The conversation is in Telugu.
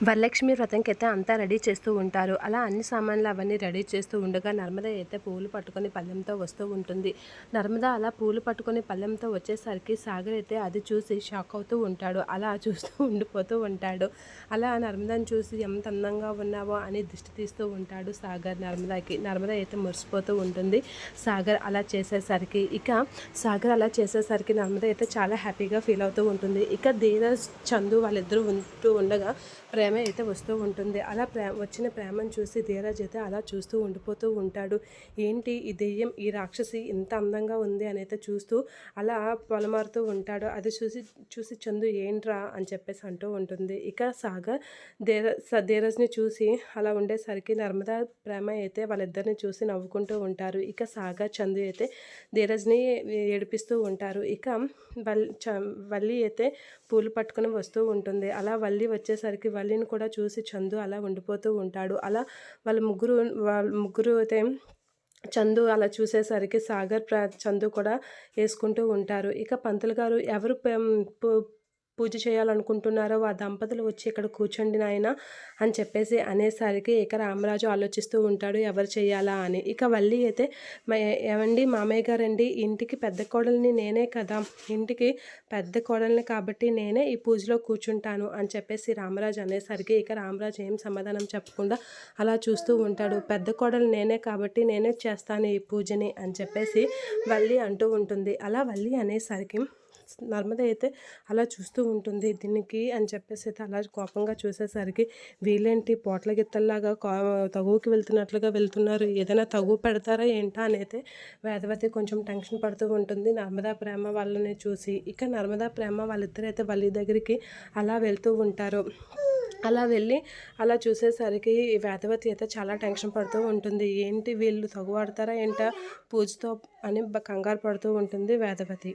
వరలక్ష్మి వ్రతంకి అయితే అంతా రెడీ చేస్తూ ఉంటారు. అలా అన్ని సామాన్లు అవన్నీ రెడీ చేస్తూ ఉండగా నర్మద అయితే పూలు పట్టుకొని పళ్ళెంతో వస్తూ ఉంటుంది. నర్మద అలా పూలు పట్టుకొని పళ్ళెంతో వచ్చేసరికి సాగర్ అయితే అది చూసి షాక్ అవుతూ ఉంటాడు. అలా చూస్తూ ఉండిపోతూ ఉంటాడు. అలా నర్మదని చూసి ఎంత అందంగా ఉన్నావో అని దిష్టి తీస్తూ ఉంటాడు సాగర్ నర్మదాకి. నర్మద అయితే మురిసిపోతూ ఉంటుంది. సాగర్ అలా చేసేసరికి ఇక సాగర్ అలా చేసేసరికి నర్మద అయితే చాలా హ్యాపీగా ఫీల్ అవుతూ ఉంటుంది. ఇక ధీరజ్ చందు వాళ్ళిద్దరూ ఉంటూ ఉండగా ప్రేమ అయితే వస్తూ ఉంటుంది. అలా ప్రేమ వచ్చిన ప్రేమను చూసి ధీరజ్ అయితే అలా చూస్తూ ఉండిపోతూ ఉంటాడు. ఏంటి ఈ దెయ్యం ఈ రాక్షసి ఇంత అందంగా ఉంది అని అయితే చూస్తూ అలా పొలమారుతూ ఉంటాడు. అది చూసి చూసి చందు ఏంట్రా అని చెప్పేసి అంటూ ఉంటుంది. ఇక సాగర్ ధీర ధీరజ్ని చూసి అలా ఉండేసరికి నర్మదా ప్రేమ అయితే వాళ్ళిద్దరిని చూసి నవ్వుకుంటూ ఉంటారు. ఇక సాగర్ చందు అయితే ధీరజ్ని ఏడిపిస్తూ ఉంటారు. ఇక వల్ చ వల్లి అయితే పూలు పట్టుకొని వస్తూ ఉంటుంది. అలా వల్లి వచ్చేసరికి వల్లి సూర్యుని కూడా చూసి చందు అలా ఉండిపోతూ ఉంటాడు. అలా వాళ్ళ ముగ్గురు వాళ్ళ ముగ్గురు అయితే చందు అలా చూసేసరికి సాగర్ ప్ర చందు కూడా వేసుకుంటూ ఉంటారు. ఇక పంతులు గారు ఎవరు పూజ చేయాలనుకుంటున్నారో ఆ దంపతులు వచ్చి ఇక్కడ కూర్చోండి నాయన అని చెప్పేసి అనేసరికి ఇక రామరాజు ఆలోచిస్తూ ఉంటాడు ఎవరు చేయాలా? అని. ఇక వల్లి అయితే ఏమండి మామయ్య గారండి ఇంటికి పెద్ద కోడల్ని నేనే కదా ఇంటికి పెద్ద కోడల్ని కాబట్టి నేనే ఈ పూజలో కూర్చుంటాను అని చెప్పేసి రామరాజు అనేసరికి ఇక రామరాజు ఏం సమాధానం చెప్పకుండా అలా చూస్తూ ఉంటాడు. పెద్ద కోడలు నేనే కాబట్టి నేనే చేస్తాను ఈ పూజని అని చెప్పేసి వల్లి అంటూ ఉంటుంది. అలా వల్లి అనేసరికి నర్మద అయితే అలా చూస్తూ ఉంటుంది దీనికి అని చెప్పేసి అయితే అలా కోపంగా చూసేసరికి వీళ్ళేంటి పోట్ల గిత్తల్లాగా తగువుకి వెళ్తున్నట్లుగా వెళ్తున్నారు. ఏదైనా తగువు పెడతారా ఏంటా అని అయితే వేదవతి కొంచెం టెన్షన్ పడుతూ ఉంటుంది. నర్మదా ప్రేమ వాళ్ళని చూసి ఇక నర్మదా ప్రేమ వాళ్ళిద్దరైతే వాళ్ళ దగ్గరికి అలా వెళ్తూ ఉంటారు. అలా వెళ్ళి అలా చూసేసరికి వేదవతి అయితే చాలా టెన్షన్ పడుతూ ఉంటుంది. ఏంటి వీళ్ళు తగువాడతారా ఏంటా పూజతో అని కంగారు పడుతూ ఉంటుంది వేదవతి